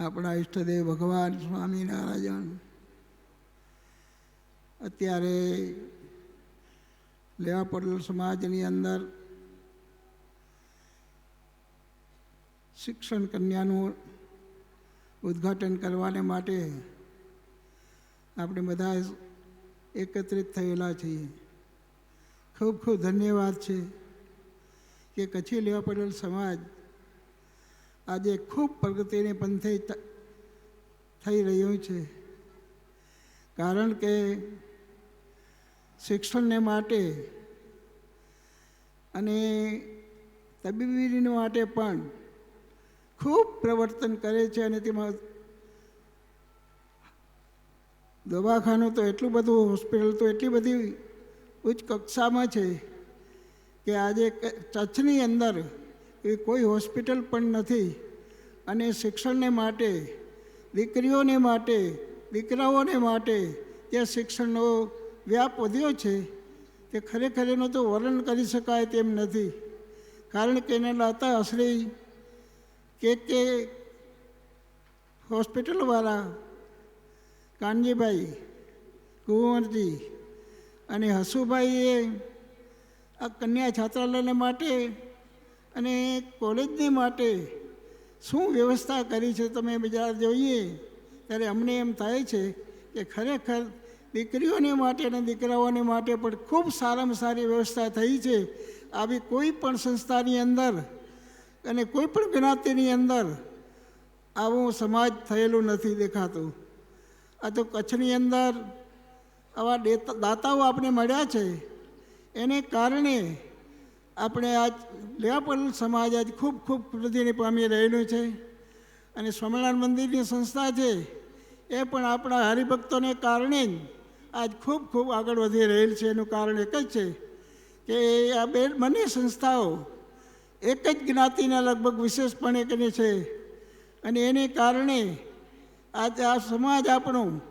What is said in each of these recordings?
આપણા ઈષ્ટદેવ ભગવાન સ્વામિનારાયણ અત્યારે લેવા પડેલ સમાજની અંદર શિક્ષણ કન્યાનું ઉદ્ઘાટન કરવાને માટે આપણે બધા એકત્રિત થયેલા છીએ. ખૂબ ખૂબ ધન્યવાદ છે કે કચ્છી લેવા પડેલ સમાજ આજે ખૂબ પ્રગતિને પંથે થઈ રહ્યું છે. કારણ કે શિક્ષણને માટે અને તબીબી માટે પણ ખૂબ પ્રવર્તન કરે છે અને તેમાં દવાખાનું તો એટલું બધું, હોસ્પિટલ તો એટલી બધી ઉચ્ચ કક્ષામાં છે કે આજે ચચની અંદર એ કોઈ હોસ્પિટલ પણ નથી. અને શિક્ષણને માટે, દીકરીઓને માટે, દીકરાઓને માટે જે શિક્ષણનો વ્યાપ વધ્યો છે. તે ખરેખર એનું તો વર્ણન કરી શકાય તેમ નથી. કારણ કે એના લાતા અસરી કે કે હોસ્પિટલવાળા, કાનજીભાઈ કુંવરજી અને હસુભાઈએ આ કન્યા છાત્રાલયને માટે અને કોલેજની માટે શું વ્યવસ્થા કરી છે તમે બીજા જોઈએ? ત્યારે અમને એમ થાય છે કે ખરેખર દીકરીઓને માટે અને દીકરાઓને માટે પણ ખૂબ સારામાં સારી વ્યવસ્થા થઈ છે. આવી કોઈ પણ સંસ્થાની અંદર અને કોઈ પણ જ્ઞાતિની અંદર આવું સમાજ થયેલું નથી દેખાતું. આ તો કચ્છની અંદર આવા દાતાઓ આપણે મળ્યા છે. એને કારણે આપણે આજ લેવાપલ સમાજ આજ ખૂબ ખૂબ પ્રગતિને પામી રહેલું છે. અને સ્વામિનારાયણ મંદિરની સંસ્થા છે, એ પણ આપણા હરિભક્તોને કારણે જ આજ ખૂબ ખૂબ આગળ વધી રહેલ છે. એનું કારણ એક જ છે કે આ બે બંને સંસ્થાઓ એક જ જ્ઞાતિના લગભગ વિશેષપણે કરે છે. અને એને કારણે આજે આ સમાજ આપણું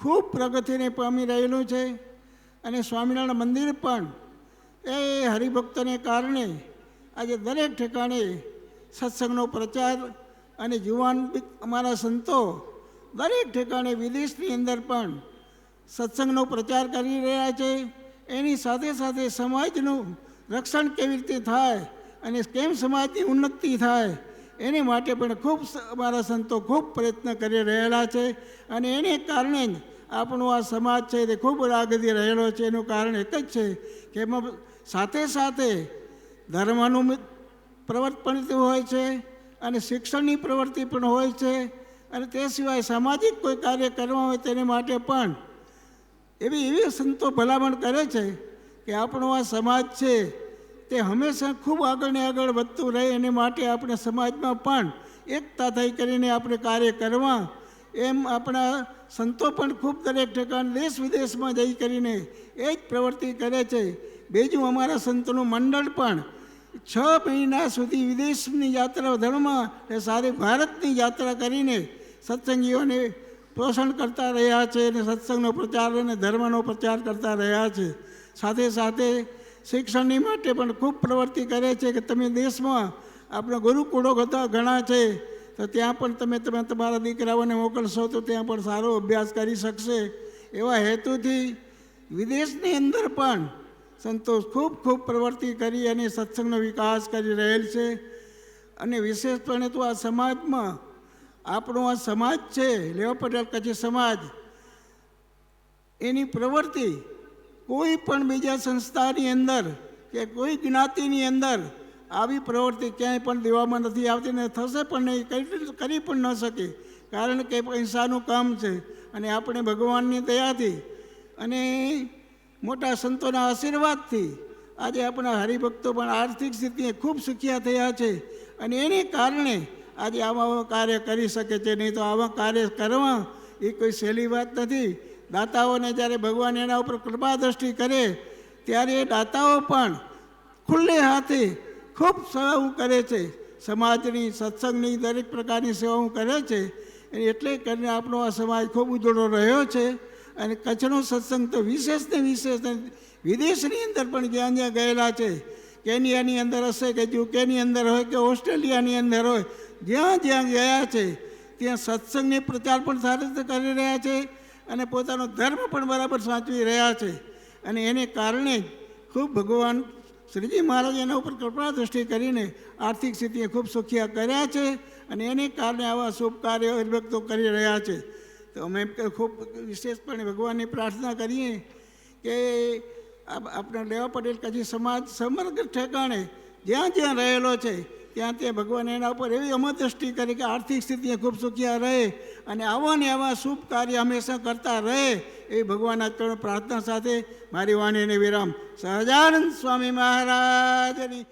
ખૂબ પ્રગતિને પામી રહેલું છે. અને સ્વામિનારાયણ મંદિર પણ એ હરિભક્તને કારણે આજે દરેક ઠેકાણે સત્સંગનો પ્રચાર અને યુવાન અમારા સંતો દરેક ઠેકાણે વિદેશની અંદર પણ સત્સંગનો પ્રચાર કરી રહ્યા છે. એની સાથે સાથે સમાજનું રક્ષણ કેવી રીતે થાય અને કેમ સમાજની ઉન્નતિ થાય એને માટે પણ ખૂબ અમારા સંતો ખૂબ પ્રયત્ન કરી રહેલા છે. અને એને કારણે જ આપણો આ સમાજ છે તે ખૂબ આગળ રહેલો છે. એનું કારણ એક જ છે કે એમાં સાથે સાથે ધર્મનું પ્રવર્તન હોય છે અને શિક્ષણની પ્રવૃત્તિ પણ હોય છે અને તે સિવાય સામાજિક કોઈ કાર્ય કરવા હોય તેને માટે પણ એવી એવી સંતો ભલામણ કરે છે કે આપણો આ સમાજ છે તે હંમેશા ખૂબ આગળ ને આગળ વધતું રહે. એને માટે આપણે સમાજમાં પણ એકતા થઈ કરીને આપણે કાર્ય કરવા એમ આપણા સંતો પણ ખૂબ દરેક ઠેકાણ દેશ વિદેશમાં જઈ કરીને એ જ પ્રવૃત્તિ કરે છે. બીજું અમારા સંતોનું મંડળ પણ છ મહિના સુધી વિદેશની યાત્રા ધર્મ એ સારી ભારતની યાત્રા કરીને સત્સંગીઓને પોષણ કરતા રહ્યા છે અને સત્સંગનો પ્રચાર અને ધર્મનો પ્રચાર કરતા રહ્યા છે. સાથે સાથે શિક્ષણની માટે પણ ખૂબ પ્રવૃત્તિ કરે છે કે તમે દેશમાં આપણા ગુરુકુળો ઘણા છે. તો ત્યાં પણ તમે તમે તમારા દીકરાઓને મોકલશો તો ત્યાં પણ સારો અભ્યાસ કરી શકશે. એવા હેતુથી વિદેશની અંદર પણ સંતોષ ખૂબ ખૂબ પ્રવૃત્તિ કરી અને સત્સંગનો વિકાસ કરી રહેલ છે. અને વિશેષપણે તો આ સમાજમાં આપણો આ સમાજ છે, લેવા પટેલ કચ્છી સમાજ, એની પ્રવૃત્તિ કોઈ પણ બીજા સંસ્થાની અંદર કે કોઈ જ્ઞાતિની અંદર આવી પ્રવૃત્તિ ક્યાંય પણ દેવામાં નથી આવતી ને થશે પણ નહીં કરી કરી પણ ન શકે. કારણ કે પૈસાનું કામ છે અને આપણે ભગવાનની દયાથી અને મોટા સંતોના આશીર્વાદથી આજે આપણા હરિભક્તો પણ આર્થિક સ્થિતિએ ખૂબ સુખિયા થયા છે અને એને કારણે આજે આવા કાર્ય કરી શકે છે. નહીં તો આવા કાર્ય કરવા એ કોઈ સહેલી વાત નથી. દાતાઓને જ્યારે ભગવાન એના ઉપર કૃપા દ્રષ્ટિ કરે, ત્યારે એ દાતાઓ પણ ખુલ્લે હાથે ખૂબ સેવાઓ કરે છે. સમાજની સત્સંગની દરેક પ્રકારની સેવાઓ કરે છે. એટલે કરીને આપણો આ સમાજ ખૂબ ઉજળો રહ્યો છે અને કચ્છનો સત્સંગ તો વિશેષ ને વિશેષ વિદેશની અંદર પણ જ્યાં જ્યાં ગયેલા છે, કેનિયાની અંદર હશે કે યુકેની અંદર હોય કે ઓસ્ટ્રેલિયાની અંદર હોય, જ્યાં જ્યાં ગયા છે, ત્યાં સત્સંગની પ્રચાર પણ સારી રીતે કરી રહ્યા છે અને પોતાનો ધર્મ પણ બરાબર સાચવી રહ્યા છે. અને એને કારણે ખૂબ ભગવાન શ્રીજી મહારાજ એના ઉપર કૃપા દ્રષ્ટિ કરીને આર્થિક સ્થિતિએ ખૂબ સુખિયા કર્યા છે અને એને કારણે આવા શુભ કાર્યો હરિભક્તો કરી રહ્યા છે. તો અમે ખૂબ વિશેષપણે ભગવાનની પ્રાર્થના કરીએ કે આપ- આપણા લેવા પટેલ કચ્છી સમાજ સમગ્ર ઠેકાણે જ્યાં જ્યાં રહેલો છે ત્યાં તે ભગવાન એના ઉપર એવી અમર દ્રષ્ટિ કરી કે આર્થિક સ્થિતિએ ખૂબ સુખિયા રહે અને આવા ને આવા શુભ કાર્ય હંમેશા કરતા રહે એવી ભગવાનના ચરણ પ્રાર્થના સાથે મારી વાણીને વિરામ. સહજાનંદ સ્વામી મહારાજની